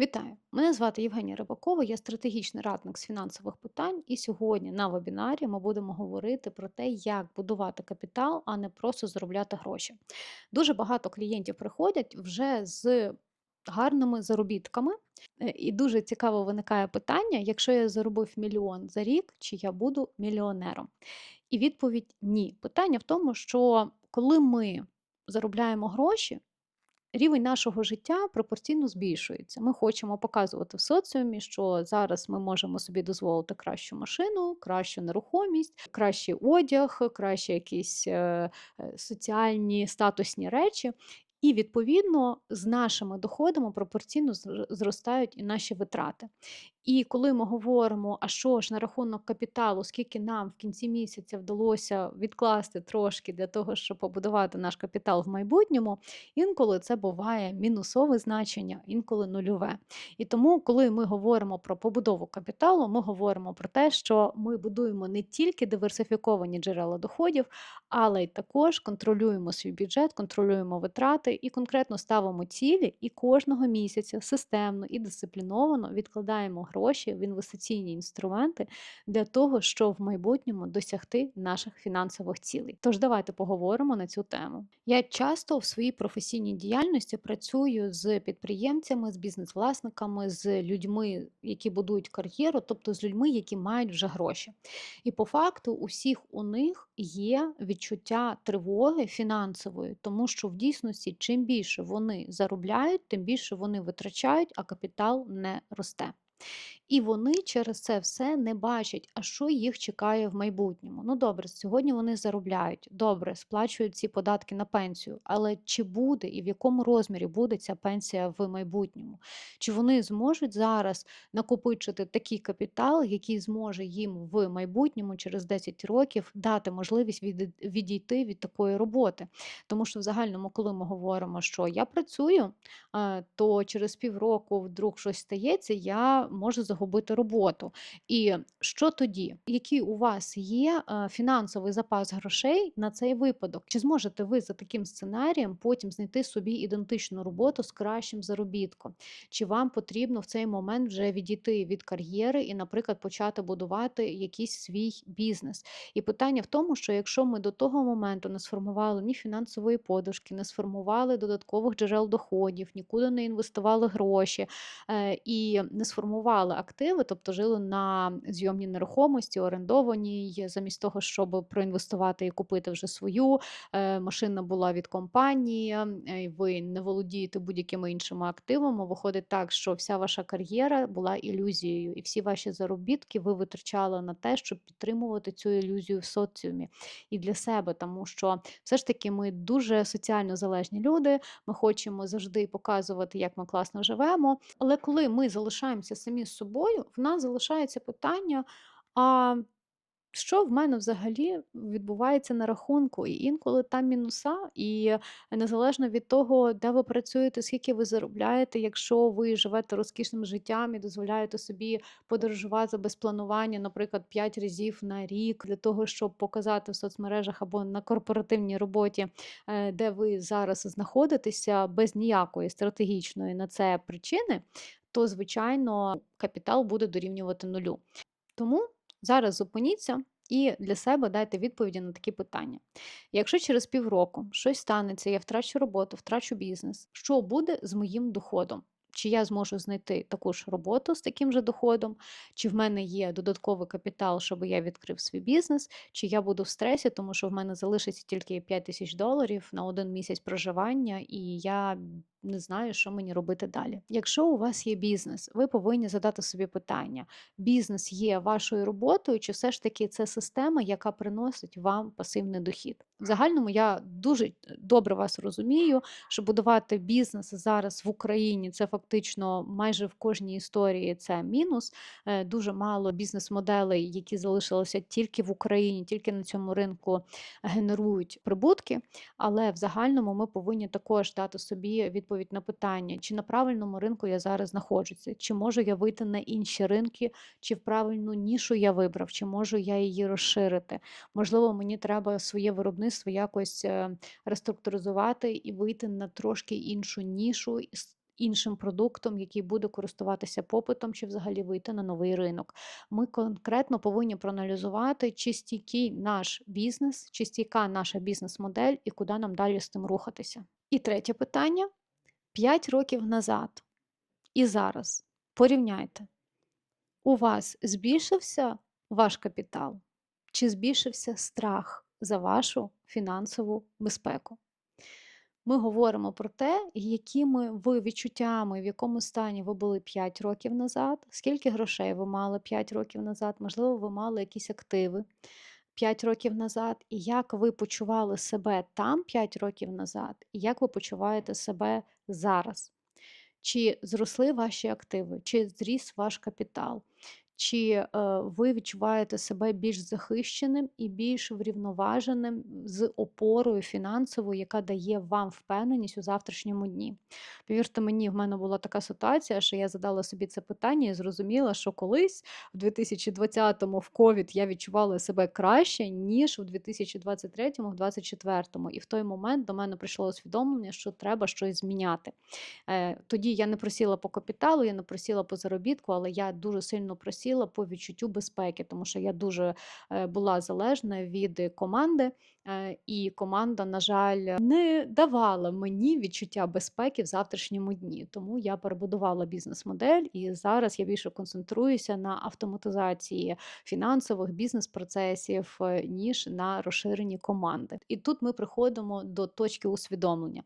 Вітаю! Мене звати Євгенія Рибакова, я стратегічний радник з фінансових питань. І сьогодні на вебінарі ми будемо говорити про те, як будувати капітал, а не просто заробляти гроші. Дуже багато клієнтів приходять вже з гарними заробітками, Е, і дуже цікаво виникає питання: якщо я заробив мільйон за рік, чи я буду мільйонером? І відповідь ні. Питання в тому, що коли ми заробляємо гроші. Рівень нашого життя пропорційно збільшується. Ми хочемо показувати в соціумі, що зараз ми можемо собі дозволити кращу машину, кращу нерухомість, кращий одяг, кращі якісь е, е, соціальні статусні речі. І відповідно з нашими доходами пропорційно зр- зростають і наші витрати. І коли ми говоримо, а що ж на рахунок капіталу, скільки нам в кінці місяця вдалося відкласти трошки для того, щоб побудувати наш капітал в майбутньому, інколи це буває мінусове значення, інколи нульове. І тому, коли ми говоримо про побудову капіталу, ми говоримо про те, що ми будуємо не тільки диверсифіковані джерела доходів, але й також контролюємо свій бюджет, контролюємо витрати і конкретно ставимо цілі, і кожного місяця системно і дисципліновано відкладаємо гроші в інвестиційні інструменти для того, щоб в майбутньому досягти наших фінансових цілей. Тож давайте поговоримо на цю тему. Я часто в своїй професійній діяльності працюю з підприємцями, з бізнес-власниками, з людьми, які будують кар'єру, тобто з людьми, які мають вже гроші. І по факту у всіх у них є відчуття тривоги фінансової, тому що в дійсності чим більше вони заробляють, тим більше вони витрачають, а капітал не росте. І вони через це все не бачать, а що їх чекає в майбутньому. Ну добре, сьогодні вони заробляють, добре, сплачують ці податки на пенсію, але чи буде і в якому розмірі буде ця пенсія в майбутньому? Чи вони зможуть зараз накопичити такий капітал, який зможе їм в майбутньому через 10 років дати можливість відійти від такої роботи? Тому що в загальному, коли ми говоримо, що я працюю, е, то через півроку вдруг щось стається, я можу загубити роботу. І що тоді? Який у вас є е, фінансовий запас грошей на цей випадок? Чи зможете ви за таким сценарієм потім знайти собі ідентичну роботу з кращим заробітком? Чи вам потрібно в цей момент вже відійти від кар'єри і, наприклад, почати будувати якийсь свій бізнес? І питання в тому, що якщо ми до того моменту не сформували ні фінансової подушки, не сформували додаткових джерел доходів, нікуди не інвестували гроші е, і не сформували активи, тобто жили на зйомній нерухомості, орендованій, замість того, щоб проінвестувати і купити вже свою. е, Машина була від компанії, е, ви не володієте будь-якими іншими активами. Виходить так, що вся ваша кар'єра була ілюзією, і всі ваші заробітки ви витрачали на те, щоб підтримувати цю ілюзію в соціумі і для себе, тому що все ж таки ми дуже соціально залежні люди. Ми хочемо завжди показувати, як ми класно живемо. Але коли ми залишаємося самі з собою, в нас залишається питання: а що в мене взагалі відбувається на рахунку? І інколи там мінуса, і незалежно від того, де ви працюєте, скільки ви заробляєте, якщо ви живете розкішним життям і дозволяєте собі подорожувати без планування, наприклад, 5 разів на рік для того, щоб показати в соцмережах або на корпоративній роботі, е, де ви зараз знаходитеся, без ніякої стратегічної на це причини, то звичайно капітал буде дорівнювати нулю. Тому зараз зупиніться і для себе дайте відповіді на такі питання. Якщо через півроку щось станеться, я втрачу роботу, втрачу бізнес, що буде з моїм доходом? Чи я зможу знайти таку ж роботу з таким же доходом, чи в мене є додатковий капітал, щоб я відкрив свій бізнес, чи я буду в стресі, тому що в мене залишиться тільки 5 тисяч доларів на один місяць проживання, і я не знаю, що мені робити далі. Якщо у вас є бізнес, ви повинні задати собі питання: бізнес є вашою роботою, чи все ж таки це система, яка приносить вам пасивний дохід? В загальному я дуже добре вас розумію, що будувати бізнес зараз в Україні це фактично майже в кожній історії це мінус. Е, Дуже мало бізнес-моделей, які залишилися тільки в Україні, тільки на цьому ринку генерують прибутки. Але в загальному ми повинні також дати собі відповідь на питання, чи на правильному ринку я зараз знаходжуся, чи можу я вийти на інші ринки, чи в правильну нішу я вибрав, чи можу я її розширити. Можливо, мені треба своє виробництво якось е, реструктуризувати і вийти на трошки іншу нішу. с- іншим продуктом, який буде користуватися попитом, чи взагалі вийти на новий ринок. Ми конкретно повинні проаналізувати, чи стійкий наш бізнес, чи стійка наша бізнес-модель і куди нам далі з тим рухатися. І третє питання: 5 років назад. І зараз. Порівняйте, у вас збільшився ваш капітал, чи збільшився страх за вашу фінансову безпеку? Ми говоримо про те, якими ви відчуттями, в якому стані ви були 5 років назад, скільки грошей ви мали 5 років назад, можливо, ви мали якісь активи 5 років назад, і як ви почували себе там 5 років назад, і як ви почуваєте себе зараз. Чи зросли ваші активи, чи зріс ваш капітал, чи е, ви відчуваєте себе більш захищеним і більш врівноваженим з опорою фінансовою, яка дає вам впевненість у завтрашньому дні? Повірте мені, в мене була така ситуація, що я задала собі це питання і зрозуміла, що колись в 2020-му в ковід я відчувала себе краще, ніж у 2023-му, в 2024-му. І в той момент до мене прийшло усвідомлення, що треба щось зміняти. Е, Тоді я не просіла по капіталу, я не просіла по заробітку, але я дуже сильно просіла по відчуттю безпеки, тому що я дуже е, була залежна від команди, е, і команда, на жаль, не давала мені відчуття безпеки в завтрашньому дні. Тому я перебудувала бізнес-модель, і зараз я більше концентруюся на автоматизації фінансових бізнес-процесів, е, ніж на розширенні команди. І тут ми приходимо до точки усвідомлення.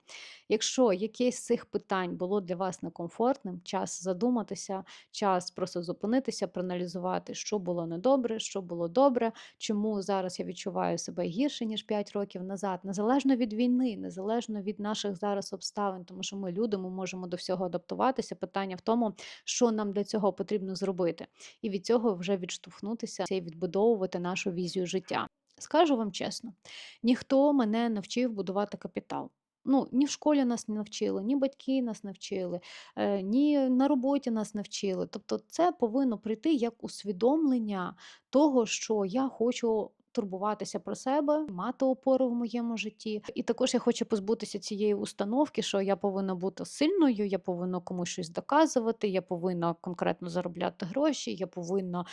Якщо якесь з цих питань було для вас некомфортним, час задуматися, час просто зупинитися, проаналізувати, що було недобре, що було добре, чому зараз я відчуваю себе гірше, ніж 5 років назад, незалежно від війни, незалежно від наших зараз обставин, тому що ми люди, ми можемо до всього адаптуватися. Питання в тому, що нам для цього потрібно зробити, і від цього вже відштовхнутися і відбудовувати нашу візію життя. Скажу вам чесно, ніхто мене навчив будувати капітал. Ну, ні в школі нас не навчили, ні батьки нас навчили, е, ні на роботі нас навчили. Тобто, це повинно прийти як усвідомлення того, що я хочу. Турбуватися про себе, мати опору в моєму житті. І також я хочу позбутися цієї установки, що я повинна бути сильною, я повинна комусь щось доказувати, я повинна конкретно заробляти гроші, я повинна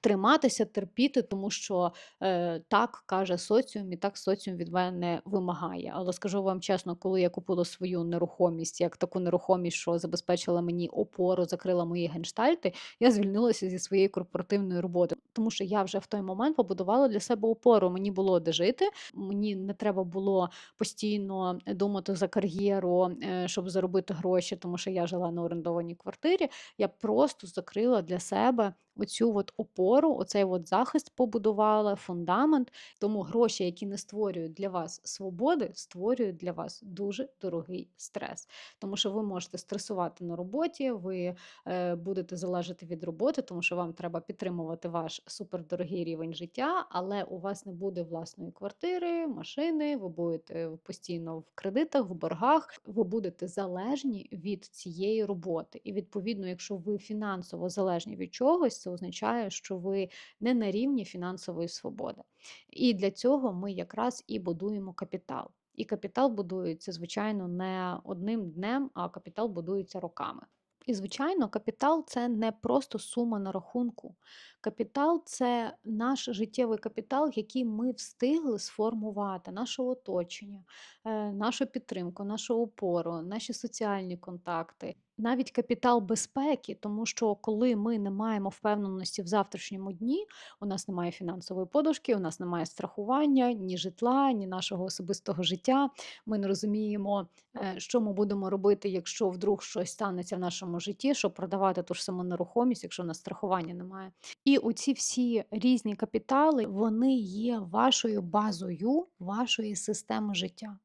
триматися, терпіти, тому що е, так каже соціум, і так соціум від мене вимагає. Але скажу вам чесно, коли я купила свою нерухомість, як таку нерухомість, що забезпечила мені опору, закрила мої генштальти, я звільнилася зі своєї корпоративної роботи, тому що я вже в той момент побудувала для себе опору. Мені було де жити, мені не треба було постійно думати за кар'єру, е, щоб заробити гроші, тому що я жила на орендованій квартирі. Я просто закрила для себе оцю от опору, оцей от захист побудувала, фундамент. Тому гроші, які не створюють для вас свободи, створюють для вас дуже дорогий стрес. Тому що ви можете стресувати на роботі, ви е, будете залежати від роботи, тому що вам треба підтримувати ваш супердорогий рівень життя, але у вас не буде власної квартири, машини, ви будете постійно в кредитах, в боргах, ви будете залежні від цієї роботи. І відповідно, якщо ви фінансово залежні від чогось, це означає, що ви не на рівні фінансової свободи. І для цього ми якраз і будуємо капітал. І капітал будується, звичайно, не одним днем, а капітал будується роками. І, звичайно, капітал це не просто сума на рахунку. Капітал це наш життєвий капітал, який ми встигли сформувати, наше оточення, е, нашу підтримку, нашу опору, наші соціальні контакти, навіть капітал безпеки, тому що коли ми не маємо впевненості в завтрашньому дні, у нас немає фінансової подушки, у нас немає страхування, ні житла, ні нашого особистого життя. Ми не розуміємо, е, що ми будемо робити, якщо вдруг щось станеться в нашому житті, щоб продавати ту ж саму нерухомість, якщо у нас страхування немає. І оці всі різні капітали, вони є вашою базою вашої системи життя.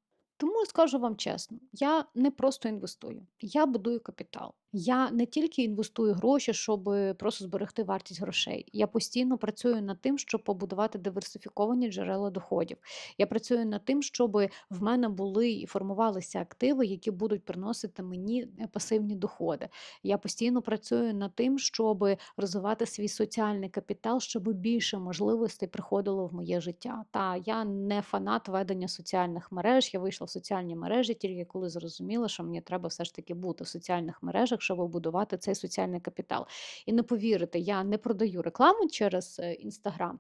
Тому скажу вам чесно, я не просто інвестую, я будую капітал. Я не тільки інвестую гроші, щоб просто зберегти вартість грошей. Я постійно працюю над тим, щоб побудувати диверсифіковані джерела доходів. Я працюю над тим, щоб в мене були і формувалися активи, які будуть приносити мені е, пасивні доходи. Я постійно працюю над тим, щоб розвивати свій соціальний капітал, щоб більше можливостей приходило в моє життя. Та я не фанат ведення соціальних мереж. Я вийшла в соціальні мережі тільки коли зрозуміла, що мені треба все ж таки бути в соціальних мережах, щоб будувати цей соціальний капітал. І не повірите, я не продаю рекламу через інстаграм,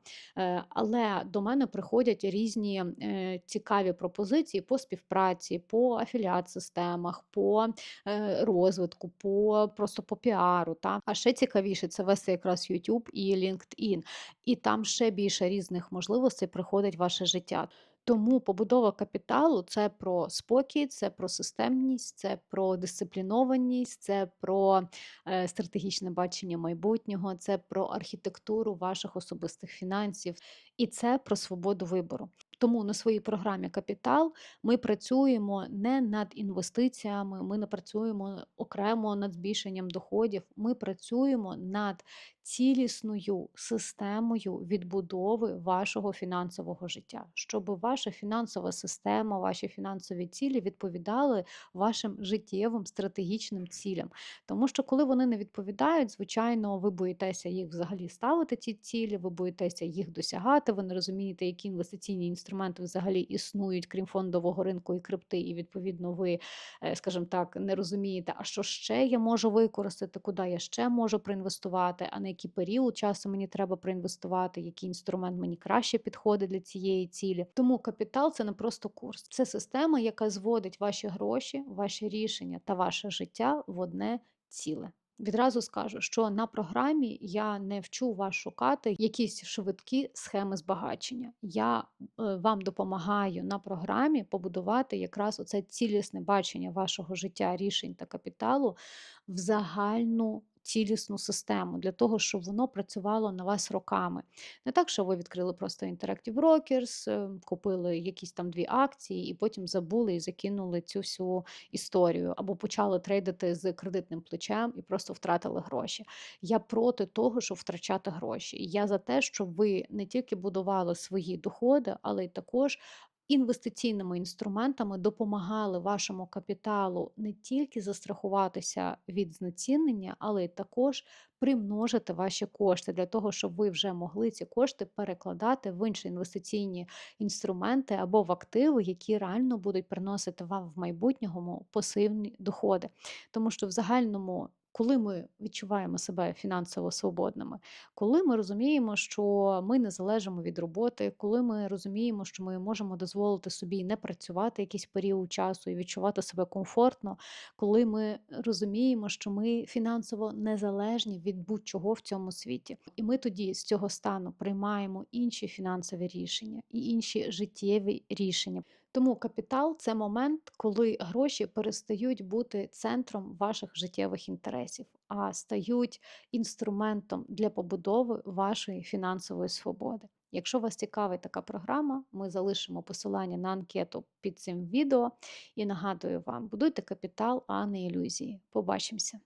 але до мене приходять різні е, цікаві пропозиції по співпраці, по афіліат-системах, по е, розвитку, по просто по піару. Та? А ще цікавіше це вести якраз YouTube і LinkedIn. І там ще більше різних можливостей приходить в ваше життя. Тому побудова капіталу це про спокій, це про системність, це про дисциплінованість, це про е, стратегічне бачення майбутнього, це про архітектуру ваших особистих фінансів і це про свободу вибору. Тому на своїй програмі Капітал ми працюємо не над інвестиціями, ми не працюємо окремо над збільшенням доходів. Ми працюємо над цілісною системою відбудови вашого фінансового життя, щоб ваша фінансова система, ваші фінансові цілі відповідали вашим життєвим стратегічним цілям. Тому що, коли вони не відповідають, звичайно, ви боїтеся їх взагалі ставити, ці цілі, ви боїтеся їх досягати, ви не розумієте, які інвестиційні інструменти взагалі існують, крім фондового ринку і крипти, і відповідно ви, е, скажімо так, не розумієте, а що ще я можу використати, куди я ще можу проінвестувати, а на який період часу мені треба проінвестувати, який інструмент мені краще підходить для цієї цілі. Тому капітал це не просто курс, це система, яка зводить ваші гроші, ваші рішення та ваше життя в одне ціле. Відразу скажу, що на програмі я не вчу вас шукати якісь швидкі схеми збагачення. Я е, вам допомагаю на програмі побудувати якраз оце цілісне бачення вашого життя, рішень та капіталу в загальну цілісну систему для того, щоб воно працювало на вас роками. Не так, що ви відкрили просто Interactive Brokers, е, купили якісь там дві акції, і потім забули і закинули цю всю історію, або почали трейдити з кредитним плечем і просто втратили гроші. Я проти того, щоб втрачати гроші. Я за те, щоб ви не тільки будували свої доходи, але й також інвестиційними інструментами допомагали вашому капіталу не тільки застрахуватися від знецінення, але й також примножити ваші кошти для того, щоб ви вже могли ці кошти перекладати в інші інвестиційні інструменти або в активи, які реально будуть приносити вам в майбутньому пасивні доходи. Тому що в загальному коли ми відчуваємо себе фінансово свободними, коли ми розуміємо, що ми не залежимо від роботи, коли ми розуміємо, що ми можемо дозволити собі не працювати якийсь період часу і відчувати себе комфортно, коли ми розуміємо, що ми фінансово незалежні від будь-чого в цьому світі, і ми тоді з цього стану приймаємо інші фінансові рішення і інші життєві рішення. Тому капітал це момент, коли гроші перестають бути центром ваших життєвих інтересів, а стають інструментом для побудови вашої фінансової свободи. Якщо вас цікавить така програма, ми залишимо посилання на анкету під цим відео і нагадую вам, будуйте капітал, а не ілюзії. Побачимося!